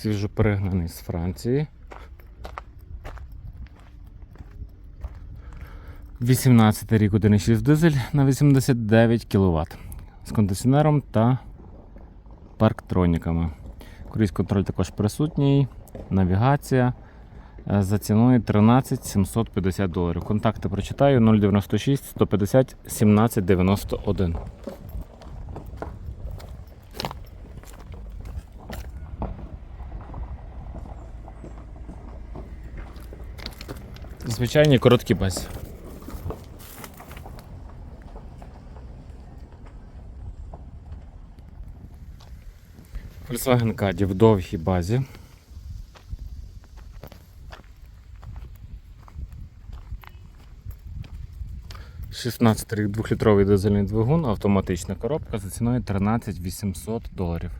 свіжопригнаний з Франції. 18 рік 1,6 дизель на 89 кВт з кондиціонером та парктроніками. Круїз контроль також присутній, навігація е, за ціною 13 750 доларів. Контакти прочитаю 096 150 17 91. Звичайні короткі базі. Volkswagen Caddy в довгій базі. Рік двохлітровий дизельний двигун, автоматична коробка за ціною 13 800 доларів.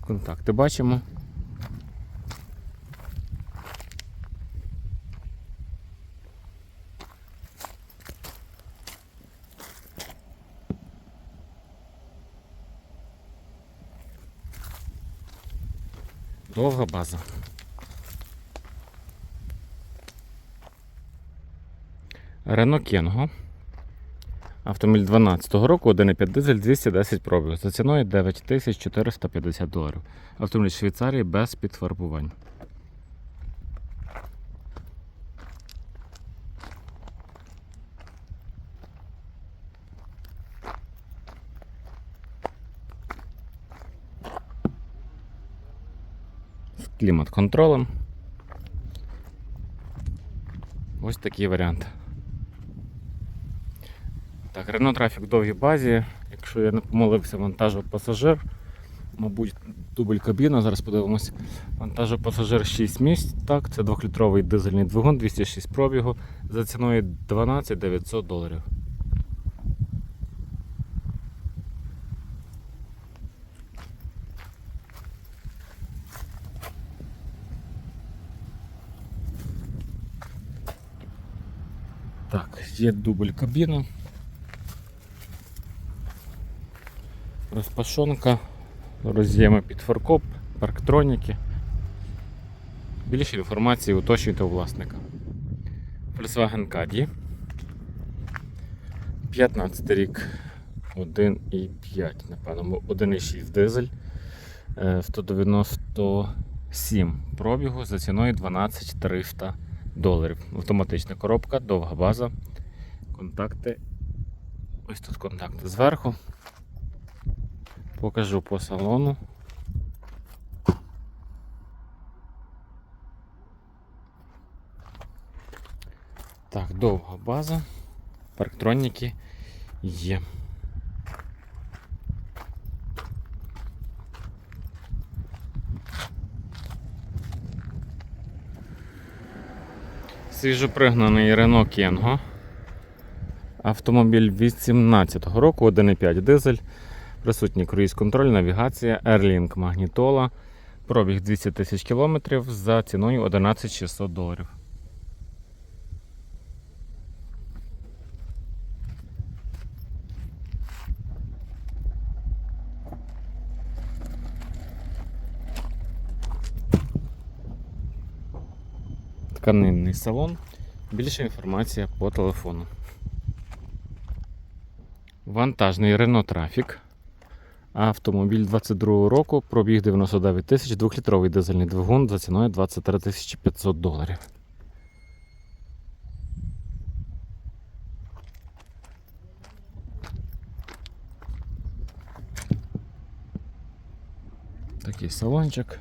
Контакти бачимо. Довга база. Рено Кенго. Автомобіль 12 року, 1,5 дизель, 210 пробів. За ціною 9450 доларів. Автомобіль Швейцарії без підфарбувань. Клімат-контролем. Ось такий варіант. Так, Renault Trafic в довгій базі. Якщо я не помилився, вантажо-пасажир. Мабуть, дубль кабіна. Зараз подивимось. Вантажо-пасажир 6 місць. Так, це 2-літровий дизельний двигун, 206 пробігу за ціною 12 900 доларів. Так, є дубль кабіни. Розпашонка, роз'єми під фаркоп, парктроніки. Більше інформації уточнюйте у власника. Volkswagen Caddy. 15 рік 1,5, напевно, 1,6 дизель. Е, 197 пробігу за ціною 12 300 доларів. Автоматична коробка, довга база. Контакти. Ось тут контакти зверху. Покажу по салону. Так, довга база. Парктроніки є. Свіжопригнаний Renault Kengo. Автомобіль 18 року, 1,5 дизель. Присутній круїз контроль, навігація, Airlink магнітола. Пробіг 200 тисяч кілометрів за ціною 11 600 доларів. Тканинний салон. Більша інформація по телефону. Вантажний Renault Trafic. Автомобіль 22 року, пробіг 99 тисяч, 2-літровий дизельний двигун за ціною 23 тисячі 500 доларів. Такий салончик.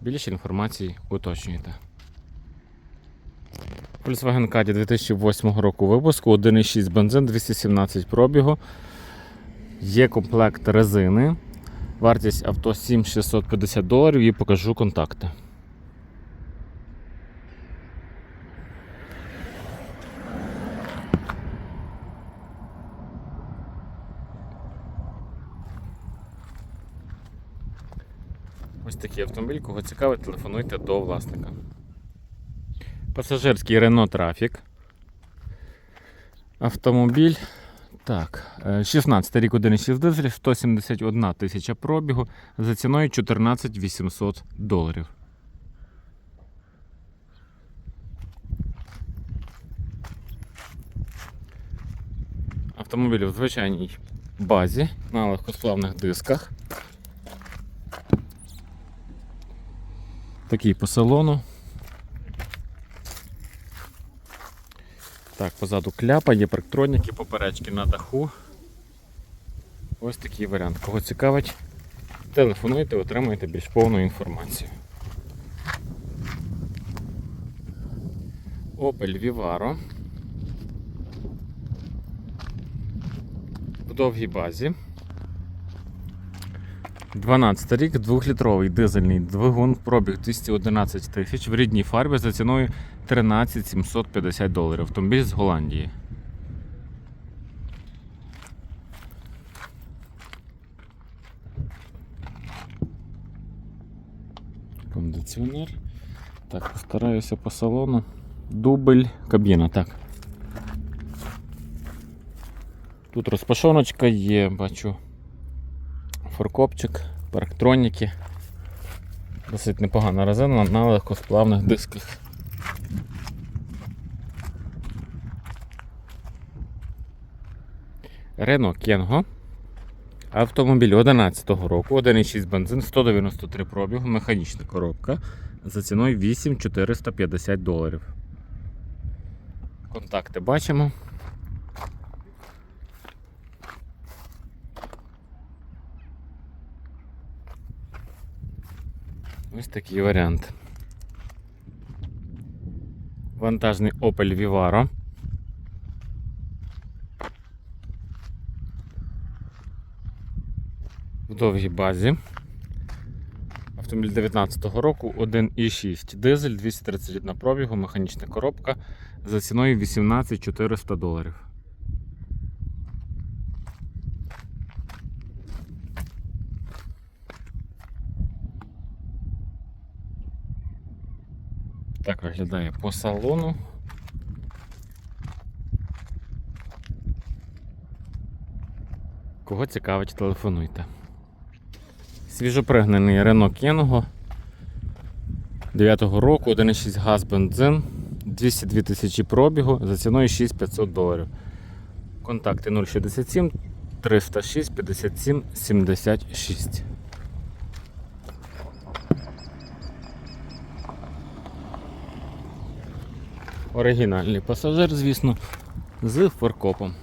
Більше інформації уточнюйте. Volkswagen Caddy 2008 року випуску, 1,6 бензин, 217 пробігу. Є комплект резини. Вартість авто 7650 доларів і покажу контакти. Ось такий автомобіль, кого цікавить, телефонуйте до власника. Пасажирський Renault Traffic. Автомобіль. Так, е, 16 рік 1,6 дизель, 171 тисяча пробігу за ціною 14 800 доларів. Автомобіль в звичайній базі на легкосплавних дисках. Такий по салону. Так, позаду кляпа, є парктроніки, поперечки на даху. Ось такий варіант. Кого цікавить, телефонуйте, отримаєте більш повну інформацію. Opel Vivaro. В довгій базі. 12 рік, 2-літровий дизельний двигун, пробіг 211 тисяч в рідній фарбі за ціною 13 750 доларів. Автомобіль з Голландії. Кондиціонер. Так, постараюся по салону. Дубль, кабіна, так. Тут розпашоночка є, бачу форкопчик, парктроніки. Досить непогана резина на легкосплавних дисках. Renault Кенго. Автомобіль 11 року, 1,6 бензин, 193 пробігу, механічна коробка за ціною 8450 доларів. Контакти бачимо. Ось такий варіант. Вантажний Opel Vivaro. В довгій базі. Автомобіль 19-го року, 1,6 дизель, 231 пробігу, механічна коробка за ціною 18 400 доларів. Так виглядає по салону. Кого цікавить, телефонуйте. Свіжопригнаний Renault Kangoo 9-го року, 1,6 газ бензин, 202 тисячі пробігу за ціною 6500 доларів. Контакти 067 306 57 76. Оригінальний пасажир, звісно, з фаркопом.